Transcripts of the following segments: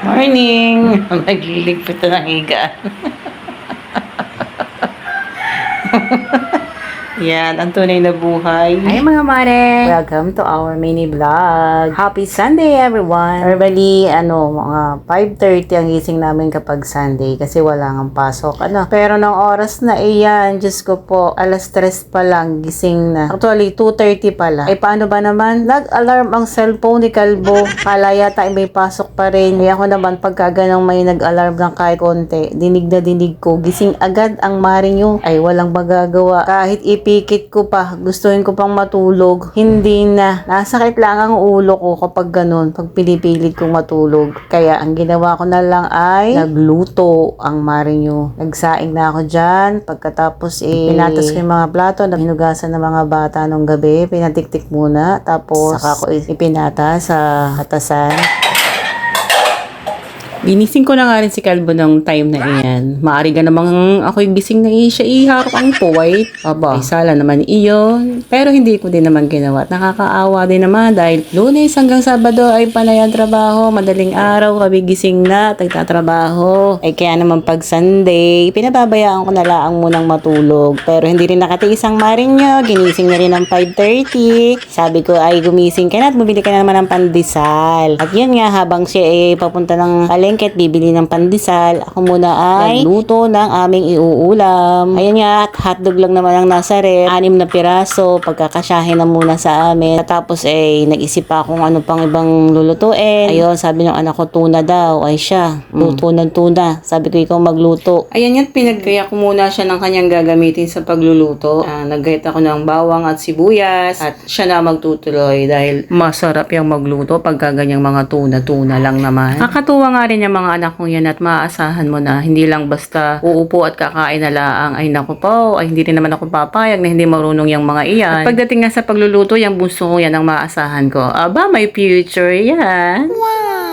Morning! Nagliligpit na ng higaan. Yan, ang tunay na buhay. Hi mga mare! Welcome to our mini vlog. Happy Sunday everyone! Normally, ano, mga 5.30 ang gising namin kapag Sunday kasi wala nga pasok. Ano, pero ng oras na iyan, Diyos ko po, alas 3 pa lang gising na. Actually, 2.30 pala. Ay paano ba naman? Nag-alarm ang cellphone ni Kalbo. Kala yata ay may pasok pa rin. Kaya ako naman pagka ganang may nag-alarm ng kahit konti, dinig na dinig ko. Gising agad ang marinyo. Ay walang magagawa. Kahit ipikit ko pa, gustuhin ko pang matulog. Hindi na. Nasakit lang ang ulo ko kapag ganun. Pag pinipilit kong matulog. Kaya ang ginawa ko na lang ay nagluto ang marinyo. Nagsaing na ako dyan. Pagkatapos eh, pinatas ko yung mga plato na hinugasan ng mga bata nung gabi. Pinatiktik muna. Tapos saka ko ipinata sa katasan. Binising ko na nga rin si Calvo ng time na iyan. Maari ka namang ako'y gising na siya iharap ang puwait. Aba, ay sala naman iyon. Pero hindi ko din naman ginawa. Nakakaawa din naman dahil lunes hanggang sabado ay panay ang trabaho. Madaling araw kami gising na, tagtatrabaho. Ay kaya naman pag Sunday, pinababayaan ko na lang munang matulog. Pero hindi rin nakatiis ang maring nyo. Ginising na rin ng 5.30. Sabi ko ay gumising ka na at bumili ka na naman ng pandesal. At yun nga, habang siya ay papunta ng palengke at bibili ng pandesal, ako muna ay nagluto ng aming iuulam. Ayun nga, hotdog lang naman ang nasa rep. Anim na piraso, pagkakasyahin na muna sa amin. Tapos eh, nag-isip pa kung ano pang ibang lulutuin. Ayun, sabi ng anak ko, tuna daw. Ay siya, luto ng tuna. Sabi ko, ikaw magluto. Ayan yan, pinagkaya ko muna siya ng kanyang gagamitin sa pagluluto. Uh, Naggayat ako ng bawang at sibuyas at siya na magtutuloy dahil masarap yung magluto pagka ganyang mga tuna-tuna lang naman. Nakatuwa nga rin yung mga anak kong yan at maaasahan mo na hindi lang basta uupo at kakain na laang ay naku po, ay hindi rin naman ako papayag na hindi marunong yung mga iyan. At pagdating nga sa pagluluto, yung bunso ko yan ang maaasahan ko. Aba, may future yan.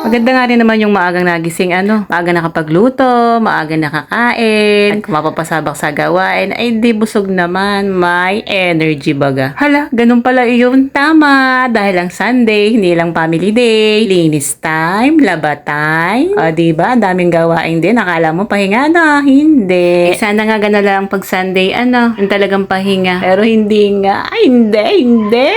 Maganda nga rin naman yung maagang nagising ano, maaga nakapagluto, maaga nakakain, at mapapasabak sa gawain, ay di busog naman, may energy baga. Hala, ganun pala iyon. Tama, dahil ang Sunday, hindi lang family day, linis time, laba time. O, diba? Ang daming gawain din. Akala mo pahinga na. Hindi. Eh, sana nga ganun lang pag Sunday, ano, yung talagang pahinga. Pero hindi nga. Ay, hindi, hindi.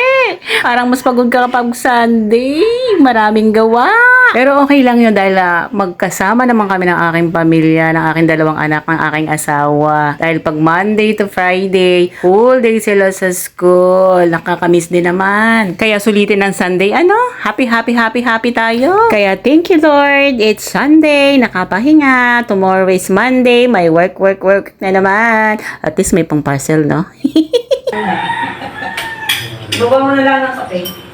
Parang mas pagod ka kapag Sunday. Maraming gawa. Pero okay lang yun dahil ah, magkasama naman kami ng aking pamilya, ng aking dalawang anak, ng aking asawa. Dahil pag Monday to Friday, full day sila sa school. Nakakamiss din naman. Kaya sulitin ng Sunday, ano? Happy, happy, happy, happy tayo. Kaya thank you Lord. It's Sunday, nakapahinga. Tomorrow is Monday, may work, work, work na naman. At least may pang parcel, no? Baba mo na lang ng kape.